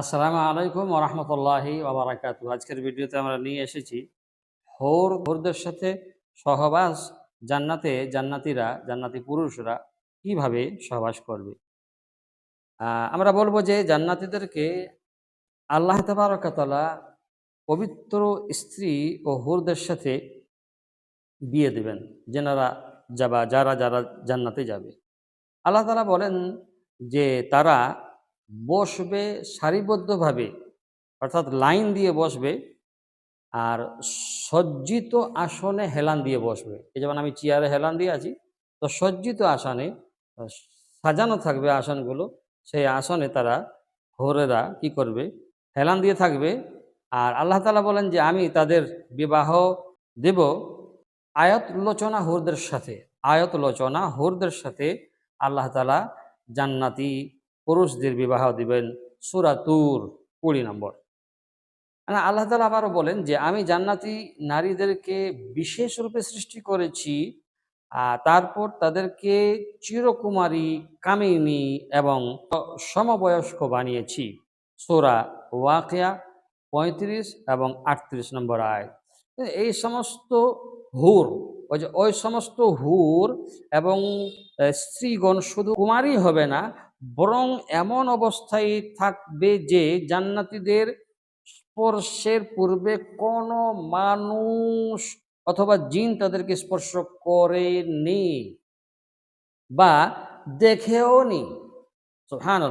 আসসালামু আলাইকুম ওরহমতুল্লাহি ওবরাকাতু আজকের ভিডিওতে আমরা নিয়ে এসেছি হোর হোরদের সাথে সহবাস জান্নাতে জান্নাতিরা, জান্নাতি পুরুষরা কীভাবে সহবাস করবে? আমরা বলব যে জান্নাতিদেরকে আল্লাহ তাবারকাতলা পবিত্র স্ত্রী ও হোরদের সাথে বিয়ে দেবেন, যেনারা যাবা, যারা যারা জান্নাতে যাবে। আল্লাহ তালা বলেন যে তারা বসবে সারিবদ্ধভাবে, অর্থাৎ লাইন দিয়ে বসবে আর সজ্জিত আসনে হেলান দিয়ে বসবে। এই যেমন আমি চেয়ারে হেলান দিয়ে আছি, তো সজ্জিত আসনে সাজানো থাকবে আসনগুলো। সেই আসনে তারা হোরেরা কি করবে? হেলান দিয়ে থাকবে। আর আল্লাহ তালা বলেন যে, আমি তাদের বিবাহ দেব আয়াত লোচনা হুরদের সাথে। আয়াত লোচনা হুরদের সাথে আল্লাহ তালা জান্নাতি পুরুষদের বিবাহ দিবেন সুরাতুর কুড়ি নম্বর। আল্লাহ তালা আবারও বলেন যে, আমি জান্নাতি নারীদেরকে বিশেষ রূপে সৃষ্টি করেছি তারপর তাদেরকে চিরকুমারী কামিনী এবং সমবয়স্ক বানিয়েছি। সোরা ওয়াকিয়া পঁয়ত্রিশ এবং আটত্রিশ নম্বর আয় এই সমস্ত হুর ওই যে, ওই সমস্ত হুর এবং স্ত্রীগণ শুধু কুমারই হবে না, বরং এমন অবস্থায় থাকবে যে জান্নাতীদের স্পর্শের পূর্বে কোনো মানুষ অথবা জিন তাদেরকে স্পর্শ করেনি বা দেখেও নি। সুহান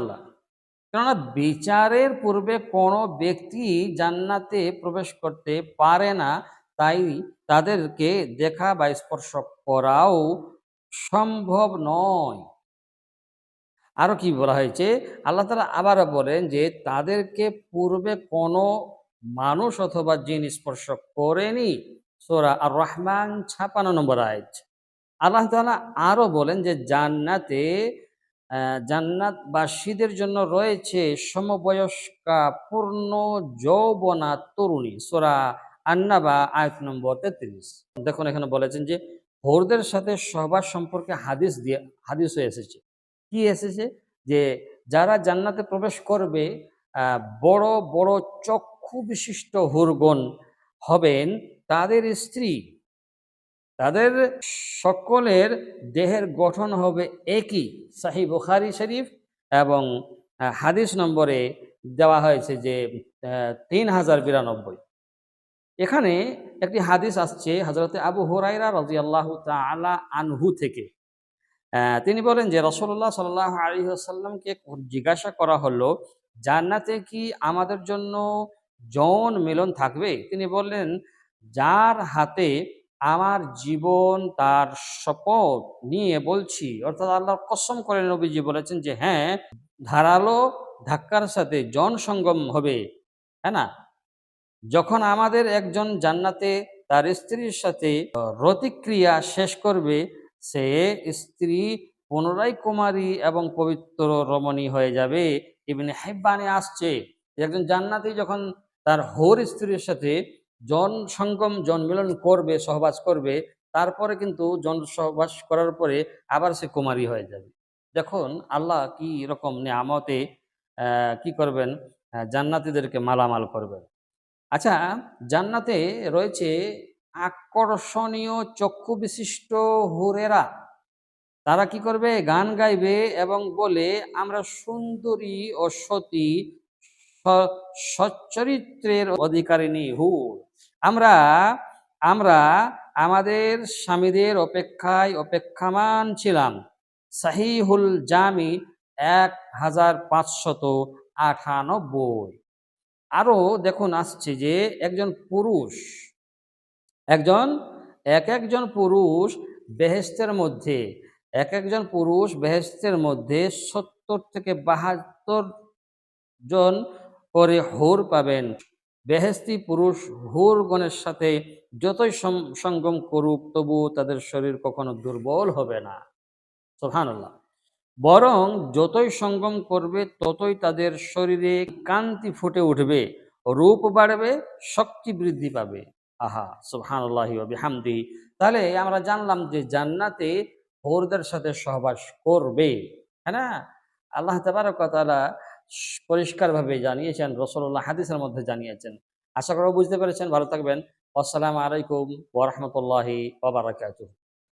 কেননা বিচারের পূর্বে কোনো ব্যক্তি জান্নাতে প্রবেশ করতে পারে না তাই তাদেরকে দেখা বা স্পর্শ করাও সম্ভব নয়। আরও কি বলা হয়েছে? আল্লাহ তালা আবারও বলেন যে, তাদেরকে পূর্বে কোনো মানুষ অথবা জিন স্পর্শ করেনি। সোরা আর রহমান ছাপানো নম্বর আয়াত। আল্লাহ তাআলা আরও বলেন যে, জান্নাতে জান্নাতবাসীদের জন্য রয়েছে সমবয়স্কা পূর্ণ যৌবনা তরুণী। সোরা আন্নাবা আয়াত নম্বর তেত্রিশ। দেখুন, এখানে বলেছেন যে হরদের সাথে সহবাস সম্পর্কে হাদিস দিয়ে, হাদিস হয়ে এসেছে। কি এসেছে? যে, যারা জান্নাতে প্রবেশ করবে বড় বড় চক্ষু বিশিষ্ট হুরগণ হবেন তাদের স্ত্রী। তাদের সকলের দেহের গঠন হবে একই। সাহি বুখারি শরীফ এবং হাদিস নম্বরে দেওয়া হয়েছে যে তিন হাজার বিরানব্বই। এখানে একটি হাদিস আসছে হজরতে আবু হুরাইরা রাজি আল্লাহ আনহু থেকে। তিনি বলেন যে রসল্লাহ সাল্লাহ আলী আসাল্লামকে জিজ্ঞাসা করা হলো, জান্নাতে কি আমাদের জন্য যৌন মিলন থাকবে? তিনি বললেন, যার হাতে আমার জীবন, তার শপথ নিয়ে বলছি। অর্থাৎ আল্লাহর কসম করে নবীজি বলেছেন যে হ্যাঁ ধারালো ধাক্কার সাথে জন সঙ্গম হবে। হ্যাঁ না? যখন আমাদের একজন জান্নাতে তার স্ত্রীর সাথে রতিক্রিয়া শেষ করবে, সে স্ত্রী পুনরায় কুমারী এবং পবিত্র রমণী হয়ে যাবে। ইবনে হেব্বানে আসছে একজন জান্নাতি যখন তার হোর স্ত্রীর সাথে জন সঙ্গম জন্মিলন করবে, সহবাস করবে, তারপরে কিন্তু জন সহবাস করার পরে আবার সে কুমারী হয়ে যাবে। দেখুন আল্লাহ কি রকম নিয়ামতে কি করবেন? জান্নাতীদেরকে মালামাল করবেন। আচ্ছা জান্নাতে রয়েছে আকর্ষণীয় চক্ষু বিশিষ্ট হুরেরা। তারা কি করবে? গান গাইবে এবং বলে, আমরা সুন্দরী ও সতী সচ্চরিত্রের অধিকারিণী হুর। আমরা আমরা আমাদের স্বামীদের অপেক্ষায় অপেক্ষামান ছিলাম। সাহিহুল জামি এক হাজার পাঁচশত আটানব্বই। আরও দেখুন আসছে যে একজন পুরুষ, একজন, এক একজন পুরুষ বেহেস্তের মধ্যে, এক একজন পুরুষ বেহেস্তের মধ্যে সত্তর থেকে বাহাত্তর জন করে হুর পাবেন। বেহেস্তি পুরুষ হুরগণের সাথে যতই সঙ্গম করুক তবু তাদের শরীর কখনো দুর্বল হবে না। সোহানুল্লাহ বরং যতই সঙ্গম করবে, ততই তাদের শরীরে কান্তি ফুটে উঠবে, রূপ বাড়বে, শক্তি বৃদ্ধি পাবে। আহা, সুবহানাল্লাহি ওয়া বিহামদি। তাহলে আমরা জানলাম যে জান্নাতে হোরদের সাথে সহবাস করবে হ্যাঁ না? আল্লাহ তাবারক ওয়া তাআলা স- পরিষ্কারভাবে জানিয়েছেন রসল্লাহ হাদিসের মধ্যে জানিয়েছেন। আশা করা বুঝতে পেরেছেন, ভালো থাকবেন। আসসালামু আলাইকুম ওরহমতুল্লাহি ওবরাকাতুহ